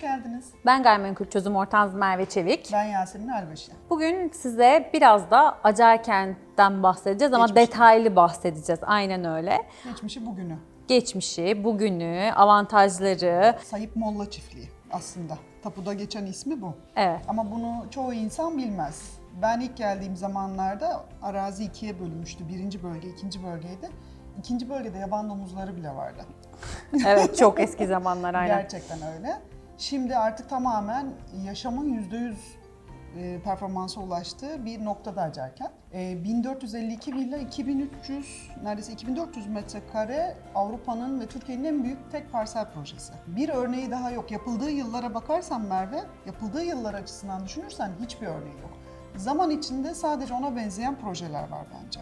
geldiniz. Ben gayrimenkul çözüm ortağınız Merve Çevik. Ben Yasemin Albaşı. Bugün size biraz da Acarkent'ten bahsedeceğiz ama Geçmişi. detaylı bahsedeceğiz. Aynen öyle. Geçmişi bugünü. Geçmişi, bugünü, avantajları. Sayıp Molla Çiftliği aslında. Tapuda geçen ismi bu. Evet. Ama bunu çoğu insan bilmez. Ben ilk geldiğim zamanlarda arazi ikiye bölünmüştü. Birinci bölge, ikinci bölgeydi. İkinci bölgede yaban domuzları bile vardı. Evet çok eski zamanlar aynen. Gerçekten öyle. Şimdi artık tamamen yaşamın %100 e, performansa ulaştığı bir noktada Acarkent. E, 1452 villa, 2300, neredeyse 2400 metrekare Avrupa'nın ve Türkiye'nin en büyük tek parsel projesi. Bir örneği daha yok. Yapıldığı yıllara bakarsan Merve, yapıldığı yıllar açısından düşünürsen hiçbir örneği yok. Zaman içinde sadece ona benzeyen projeler var bence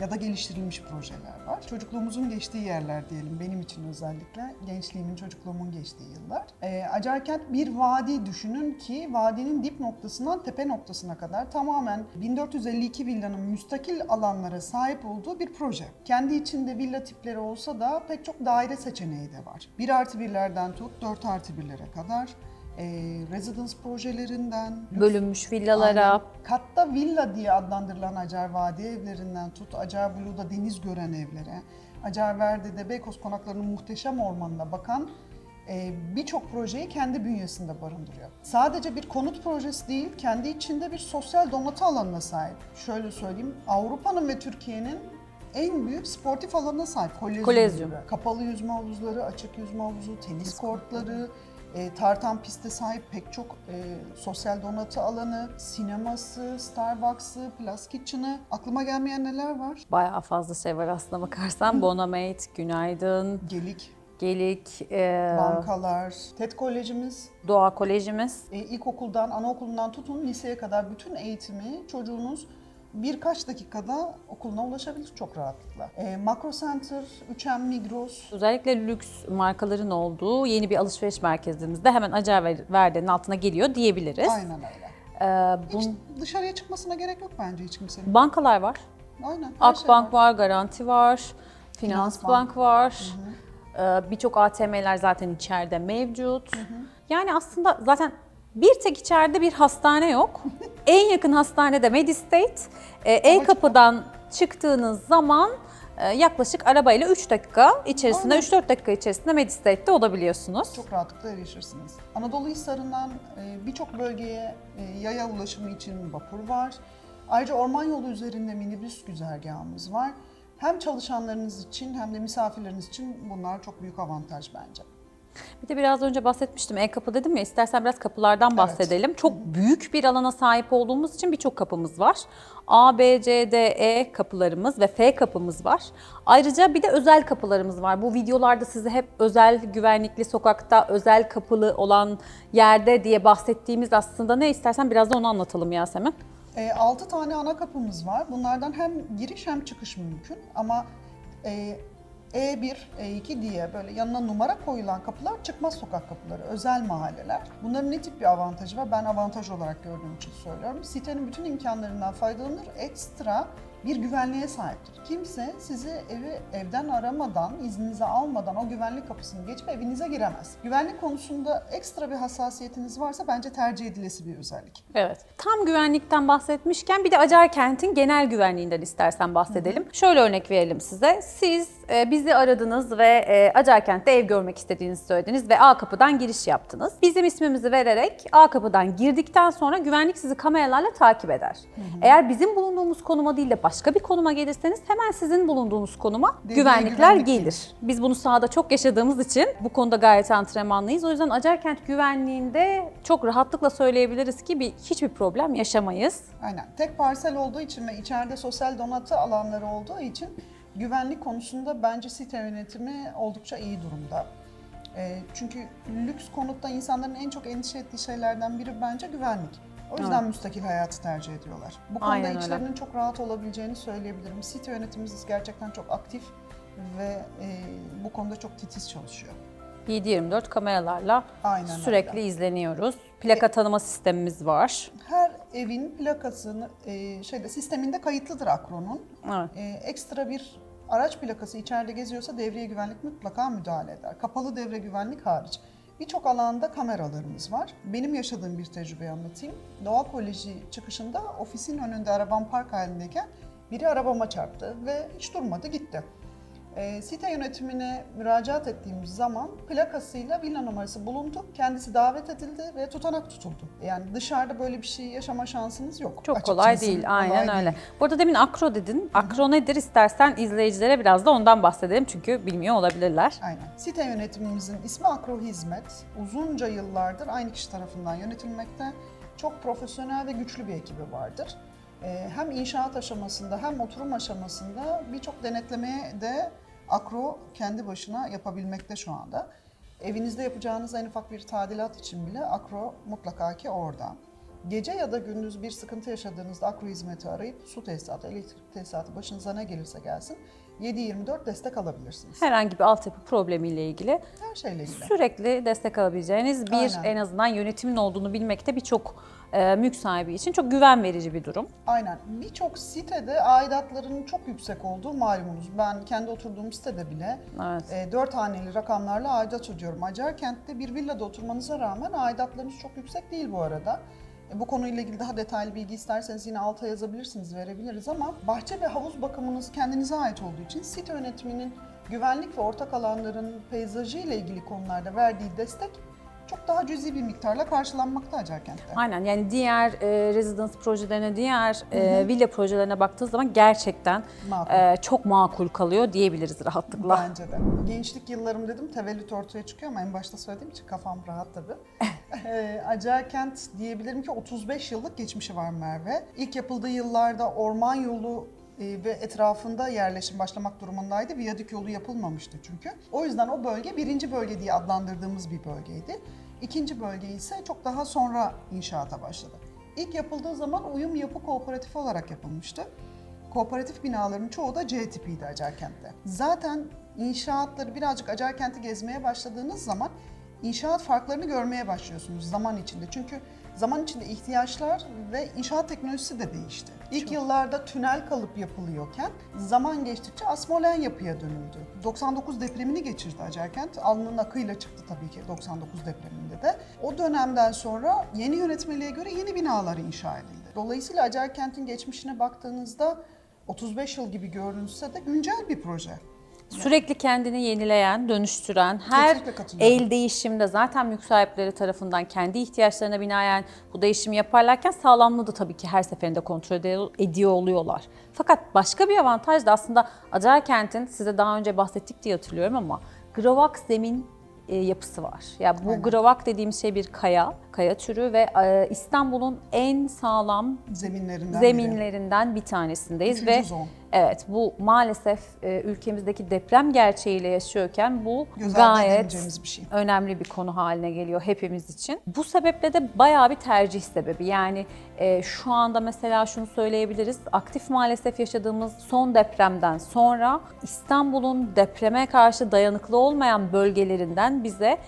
ya da geliştirilmiş projeler var. Çocukluğumuzun geçtiği yerler diyelim benim için özellikle. Gençliğimin, çocukluğumun geçtiği yıllar. E, Acarkent bir vadi düşünün ki vadinin dip noktasından tepe noktasına kadar tamamen 1452 villanın müstakil alanlara sahip olduğu bir proje. Kendi içinde villa tipleri olsa da pek çok daire seçeneği de var. 1 artı 1'lerden tut 4 artı 1'lere kadar. E, residence projelerinden, Bölünmüş villalara. Aynen. Katta villa diye adlandırılan Acar Vadi evlerinden tut, Acar Blu'da deniz gören evlere, Acar Verdi'de Beykoz konaklarının muhteşem ormanına bakan e, birçok projeyi kendi bünyesinde barındırıyor. Sadece bir konut projesi değil, kendi içinde bir sosyal donatı alanına sahip. Şöyle söyleyeyim, Avrupa'nın ve Türkiye'nin en büyük sportif alanına sahip. Kolezyum. Kolezyum. Kapalı yüzme havuzları, açık yüzme havuzu, tenis kortları, e, tartan piste sahip pek çok e, sosyal donatı alanı, sineması, Starbucks'ı, Plus Kitchen'ı. Aklıma gelmeyen neler var? Bayağı fazla şey var aslına bakarsan. Bonamate, Günaydın, Gelik, Gelik, e, bankalar, TED Kolejimiz, Doğa Kolejimiz. e, ilkokuldan, anaokulundan tutun liseye kadar bütün eğitimi çocuğunuz birkaç dakikada okuluna ulaşabilir çok rahatlıkla. E, Makro Center, 3M Migros, Özellikle lüks markaların olduğu yeni bir alışveriş merkezimizde hemen Acarverde'nin altına geliyor diyebiliriz. aynen öyle. Ee, Hiç bun, dışarıya çıkmasına gerek yok bence hiç kimsenin. bankalar var. Aynen. şey Akbank var, Garanti var, Finans Finans Bank var. Ee, Birçok ATM'ler zaten içeride mevcut. Yani aslında zaten bir tek içeride bir hastane yok. en yakın hastane de Medistate. Ee, E-kapıdan çıktığınız zaman e, yaklaşık arabayla 3 dakika içerisinde, Aynen. 3-4 dakika içerisinde Medistate'de olabiliyorsunuz. Çok rahatlıkla erişirsiniz. Anadolu Hisarı'ndan e, birçok bölgeye e, yaya ulaşımı için vapur var. Ayrıca orman yolu üzerinde minibüs güzergahımız var. Hem çalışanlarınız için hem de misafirleriniz için bunlar çok büyük avantaj bence. Bir de biraz önce bahsetmiştim e-kapı dedim ya istersen biraz kapılardan bahsedelim. Çok büyük bir alana sahip olduğumuz için birçok kapımız var. A, B, C, D, E kapılarımız ve F kapımız var. Ayrıca bir de özel kapılarımız var. Bu videolarda size hep özel güvenlikli sokakta, özel kapılı olan yerde diye bahsettiğimiz aslında ne istersen biraz da onu anlatalım Yasemin. 6 tane ana kapımız var. Bunlardan hem giriş hem çıkış mümkün ama e, E1, E2 diye böyle yanına numara koyulan kapılar çıkmaz sokak kapıları, özel mahalleler. Bunların ne tip bir avantajı var? Ben avantaj olarak gördüğüm için söylüyorum. Sitenin bütün imkanlarından faydalanır, ekstra bir güvenliğe sahiptir. Kimse sizi evi evden aramadan, izninizi almadan o güvenlik kapısını geçip evinize giremez. Güvenlik konusunda ekstra bir hassasiyetiniz varsa bence tercih edilesi bir özellik. Evet. Tam güvenlikten bahsetmişken bir de Acarkent'in genel güvenliğinden istersen bahsedelim. Şöyle örnek verelim size. Siz e, bizi aradınız ve e, Acarkent'te ev görmek istediğinizi söylediniz ve A kapıdan giriş yaptınız. Bizim ismimizi vererek A kapıdan girdikten sonra güvenlik sizi kameralarla takip eder. Eğer bizim bulunduğumuz konuma değil de başka bir konuma gelirseniz hemen sizin bulunduğunuz konuma Devreye güvenlikler güvenlik gelir. gelir. Biz bunu sahada çok yaşadığımız için bu konuda gayet antrenmanlıyız. O yüzden Acarkent güvenliğinde çok rahatlıkla söyleyebiliriz ki bir hiçbir problem yaşamayız. Aynen. Tek parsel olduğu için ve içeride sosyal donatı alanları olduğu için güvenlik konusunda bence site yönetimi oldukça iyi durumda. Ee, çünkü lüks konutta insanların en çok endişe ettiği şeylerden biri bence güvenlik. O yüzden müstakil hayatı tercih ediyorlar. Bu konuda Aynen öyle. içlerinin çok rahat olabileceğini söyleyebilirim. Site yönetimimiz gerçekten çok aktif ve e, bu konuda çok titiz çalışıyor. 7-24 kameralarla Aynen sürekli öyle. izleniyoruz. Plaka tanıma sistemimiz var. Her evin plakasını e, şeyde sisteminde kayıtlıdır Akron'un. Evet. E, ekstra bir araç plakası içeride geziyorsa devreye güvenlik mutlaka müdahale eder. Kapalı devre güvenlik hariç. Birçok alanda kameralarımız var. Benim yaşadığım bir tecrübeyi anlatayım. Doğa Koleji çıkışında ofisin önünde arabam park halindeyken biri arabama çarptı ve hiç durmadı gitti. E, site yönetimine müracaat ettiğimiz zaman plakasıyla villa numarası bulundu. Kendisi davet edildi ve tutanak tutuldu. Yani dışarıda böyle bir şey yaşama şansınız yok. Çok açıkçası. kolay değil, aynen Kolay öyle. değil. Bu arada demin akro dedin. Akro nedir istersen izleyicilere biraz da ondan bahsedelim çünkü bilmiyor olabilirler. Aynen. Site yönetimimizin ismi Akro Hizmet. Uzunca yıllardır aynı kişi tarafından yönetilmekte. Çok profesyonel ve güçlü bir ekibi vardır. Ee, Hem inşaat aşamasında hem oturum aşamasında birçok denetlemeye de Akro kendi başına yapabilmekte şu anda. Evinizde yapacağınız en ufak bir tadilat için bile Akro mutlaka ki orada. Gece ya da gündüz bir sıkıntı yaşadığınızda Akro hizmeti arayıp su tesisatı, elektrik tesisatı başınıza ne gelirse gelsin 7-24 destek alabilirsiniz. Herhangi bir altyapı problemiyle ilgili Her şeyle ilgili. sürekli destek alabileceğiniz bir Aynen. en azından yönetimin olduğunu bilmek de birçok e, mülk sahibi için çok güven verici bir durum. Aynen. Birçok sitede aidatların çok yüksek olduğu malumunuz. Ben kendi oturduğum sitede bile Evet. e, 4 haneli rakamlarla aidat ödüyorum. Acarkent'te bir villada oturmanıza rağmen aidatlarınız çok yüksek değil bu arada. E, bu konuyla ilgili daha detaylı bilgi isterseniz yine alta yazabilirsiniz, verebiliriz ama bahçe ve havuz bakımınız kendinize ait olduğu için site yönetiminin güvenlik ve ortak alanların peyzajı ile ilgili konularda verdiği destek çok daha cüzi bir miktarla karşılanmakta Acarkent'te. Aynen yani diğer e, residence projelerine, diğer e, villa projelerine baktığınız zaman gerçekten Makul. e, çok makul kalıyor diyebiliriz rahatlıkla. Bence de. Gençlik yıllarım dedim tevellüt ortaya çıkıyor ama en başta söylediğim için kafam rahat tabii. Ee, Acarkent diyebilirim ki 35 yıllık geçmişi var Merve. İlk yapıldığı yıllarda orman yolu e, ve etrafında yerleşim başlamak durumundaydı. Viyadük yolu yapılmamıştı çünkü. O yüzden o bölge birinci bölge diye adlandırdığımız bir bölgeydi. İkinci bölge ise çok daha sonra inşaata başladı. İlk yapıldığı zaman uyum yapı kooperatifi olarak yapılmıştı. Kooperatif binaların çoğu da C tipiydi Acarkent'te. Zaten inşaatları birazcık Acarkent'i gezmeye başladığınız zaman inşaat farklarını görmeye başlıyorsunuz zaman içinde. Çünkü zaman içinde ihtiyaçlar ve inşaat teknolojisi de değişti. İlk yıllarda tünel kalıp yapılıyorken zaman geçtikçe asmolen yapıya dönüldü. 99 depremini geçirdi Acarkent. Alnının akıyla çıktı tabii ki 99 depreminde de. O dönemden sonra yeni yönetmeliğe göre yeni binalar inşa edildi. Dolayısıyla Acarkent'in geçmişine baktığınızda 35 yıl gibi görünse de güncel bir proje. Sürekli kendini yenileyen, dönüştüren, her Kesinlikle katılıyorum. el değişimde zaten mülk sahipleri tarafından kendi ihtiyaçlarına binaen bu değişimi yaparlarken sağlamlığı da tabii ki her seferinde kontrol ediyor oluyorlar. Fakat başka bir avantaj da aslında Acarkent'in size daha önce bahsettik diye hatırlıyorum ama gravak zemin e, yapısı var. Ya bu Aynen. gravak dediğimiz şey bir kaya, kaya türü ve e, İstanbul'un en sağlam Zeminlerinden biri. zeminlerinden bir tanesindeyiz Üçüncü ve zon. Evet bu maalesef e, ülkemizdeki deprem gerçeğiyle yaşıyorken bu Göz gayet bir şey. önemli bir konu haline geliyor hepimiz için. Bu sebeple de bayağı bir tercih sebebi. Yani e, şu anda mesela şunu söyleyebiliriz. Aktif maalesef yaşadığımız son depremden sonra İstanbul'un depreme karşı dayanıklı olmayan bölgelerinden bize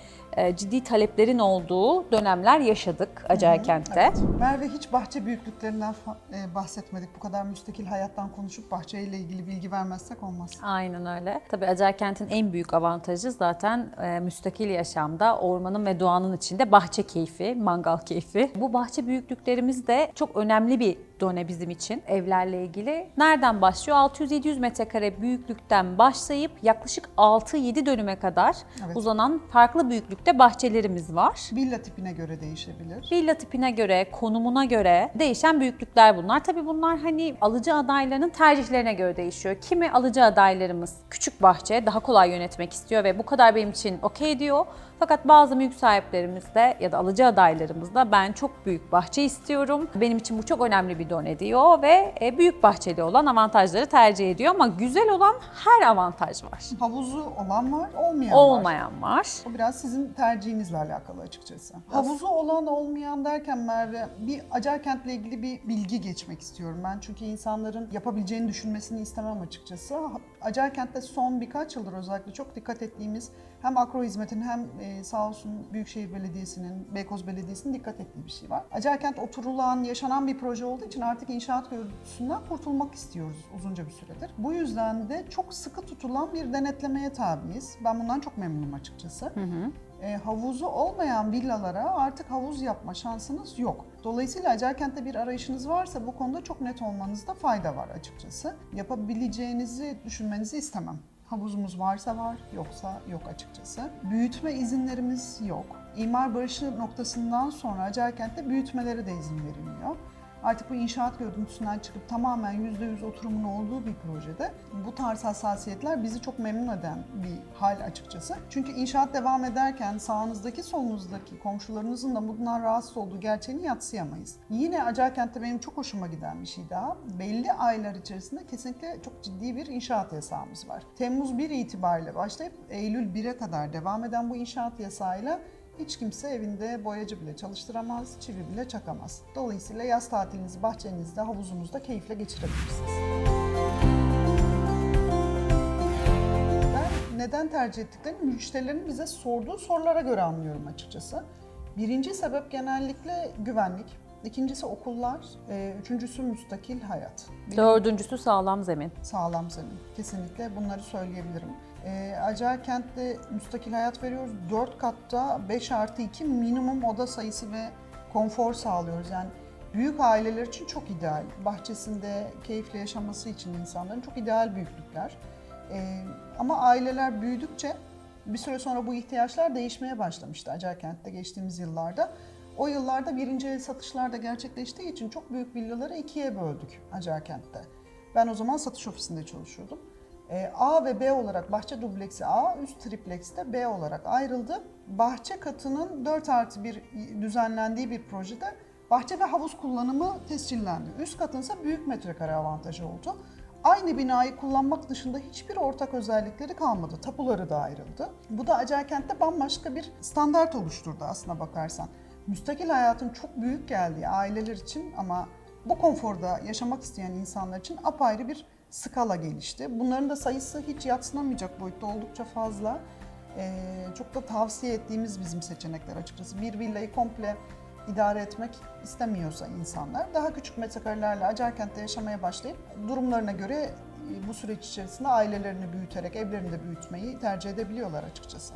ciddi taleplerin olduğu dönemler yaşadık Acarkent'te. Evet. Merve hiç bahçe büyüklüklerinden e, bahsetmedik. Bu kadar müstakil hayattan konuşup bahçeyle ilgili bilgi vermezsek olmaz. Aynen öyle. Tabii Acarkent'in en büyük avantajı zaten e, müstakil yaşamda ormanın ve doğanın içinde bahçe keyfi, mangal keyfi. Bu bahçe büyüklüklerimiz de çok önemli bir done bizim için evlerle ilgili. Nereden başlıyor? 600-700 metrekare büyüklükten başlayıp yaklaşık 6-7 dönüme kadar Evet. uzanan farklı büyüklükte bahçelerimiz var. Villa tipine göre değişebilir. Villa tipine göre, konumuna göre değişen büyüklükler bunlar. Tabii bunlar hani alıcı adaylarının tercihlerine göre değişiyor. Kimi alıcı adaylarımız küçük bahçe daha kolay yönetmek istiyor ve bu kadar benim için okey diyor. Fakat bazı mülk sahiplerimiz de ya da alıcı adaylarımız da ben çok büyük bahçe istiyorum. Benim için bu çok önemli bir done diyor ve e, büyük bahçeli olan avantajları tercih ediyor ama güzel olan her avantaj var. Havuzu olan var, olmayan var. Olmayan var. O biraz sizin tercihinizle alakalı açıkçası. Havuzu olan olmayan derken Merve bir Acarkent'le ilgili bir bilgi geçmek istiyorum ben. Çünkü insanların yapabileceğini düşünmesini istemem açıkçası. Acarkent'te son birkaç yıldır özellikle çok dikkat ettiğimiz hem Akro Hizmet'in hem e, sağ olsun Büyükşehir Belediyesi'nin, Beykoz Belediyesi'nin dikkat ettiği bir şey var. Acarkent oturulan, yaşanan bir proje olduğu için artık inşaat görüntüsünden kurtulmak istiyoruz uzunca bir süredir. Bu yüzden de çok sıkı tutulan bir denetlemeye tabiiz. Ben bundan çok memnunum açıkçası. E, havuzu olmayan villalara artık havuz yapma şansınız yok. Dolayısıyla Acarkent'te bir arayışınız varsa bu konuda çok net olmanızda fayda var açıkçası. Yapabileceğinizi düşünmenizi istemem. Havuzumuz varsa var, yoksa yok açıkçası. Büyütme izinlerimiz yok. İmar barışı noktasından sonra Acarkent'te büyütmelere de izin verilmiyor. Artık bu inşaat görüntüsünden çıkıp tamamen %100 oturumun olduğu bir projede bu tarz hassasiyetler bizi çok memnun eden bir hal açıkçası. Çünkü inşaat devam ederken sağınızdaki solunuzdaki komşularınızın da bundan rahatsız olduğu gerçeğini yatsıyamayız. Yine Acarkent'te benim çok hoşuma giden bir şey daha. Belli aylar içerisinde kesinlikle çok ciddi bir inşaat yasağımız var. Temmuz 1 itibariyle başlayıp Eylül 1'e kadar devam eden bu inşaat yasağıyla hiç kimse evinde boyacı bile çalıştıramaz, çivi bile çakamaz. Dolayısıyla yaz tatilinizi bahçenizde, havuzunuzda keyifle geçirebilirsiniz. Ben neden tercih ettiklerini müşterilerin bize sorduğu sorulara göre anlıyorum açıkçası. Birinci sebep genellikle güvenlik. İkincisi okullar, e, üçüncüsü müstakil hayat. Benim Dördüncüsü sağlam zemin. sağlam zemin. Kesinlikle bunları söyleyebilirim. E, Acarkent'te müstakil hayat veriyoruz. 4 katta 5 artı 2 minimum oda sayısı ve konfor sağlıyoruz. Yani büyük aileler için çok ideal. Bahçesinde keyifle yaşaması için insanların çok ideal büyüklükler. E, ama aileler büyüdükçe bir süre sonra bu ihtiyaçlar değişmeye başlamıştı Acarkent'te geçtiğimiz yıllarda. O yıllarda birinci el satışlar da gerçekleştiği için çok büyük villaları ikiye böldük Acarkent'te. Ben o zaman satış ofisinde çalışıyordum. Ee, A ve B olarak bahçe dubleksi A, üst tripleksi de B olarak ayrıldı. Bahçe katının 4 artı 1 düzenlendiği bir projede bahçe ve havuz kullanımı tescillendi. Üst katın ise büyük metrekare avantajı oldu. Aynı binayı kullanmak dışında hiçbir ortak özellikleri kalmadı. Tapuları da ayrıldı. Bu da Acarkent'te bambaşka bir standart oluşturdu aslına bakarsan. Müstakil hayatın çok büyük geldiği aileler için ama bu konforda yaşamak isteyen insanlar için apayrı bir skala gelişti. Bunların da sayısı hiç yatsınamayacak boyutta oldukça fazla. Ee, çok da tavsiye ettiğimiz bizim seçenekler açıkçası. Bir villayı komple idare etmek istemiyorsa insanlar daha küçük metrekarelerle Acarkent'te yaşamaya başlayıp durumlarına göre e, bu süreç içerisinde ailelerini büyüterek evlerini de büyütmeyi tercih edebiliyorlar açıkçası.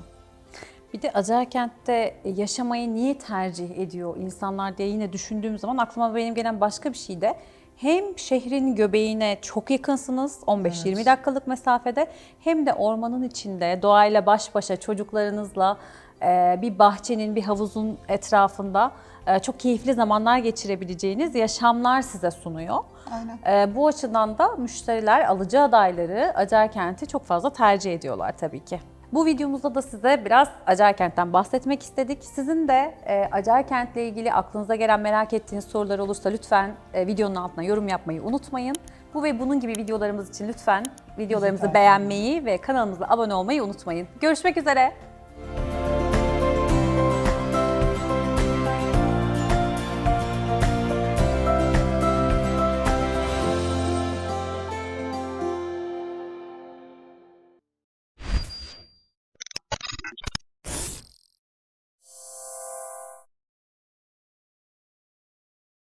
Bir de Acarkent'te yaşamayı niye tercih ediyor insanlar diye yine düşündüğüm zaman aklıma benim gelen başka bir şey de hem şehrin göbeğine çok yakınsınız 15-20 dakikalık mesafede hem de ormanın içinde doğayla baş başa çocuklarınızla e, bir bahçenin bir havuzun etrafında e, çok keyifli zamanlar geçirebileceğiniz yaşamlar size sunuyor. Aynen. E, bu açıdan da müşteriler alıcı adayları Acarkent'i çok fazla tercih ediyorlar tabii ki. Bu videomuzda da size biraz Acarkent'ten bahsetmek istedik. Sizin de e, Acarkent'le ilgili aklınıza gelen merak ettiğiniz sorular olursa lütfen e, videonun altına yorum yapmayı unutmayın. Bu ve bunun gibi videolarımız için lütfen videolarımızı beğenmeyi ve kanalımıza abone olmayı unutmayın. Görüşmek üzere.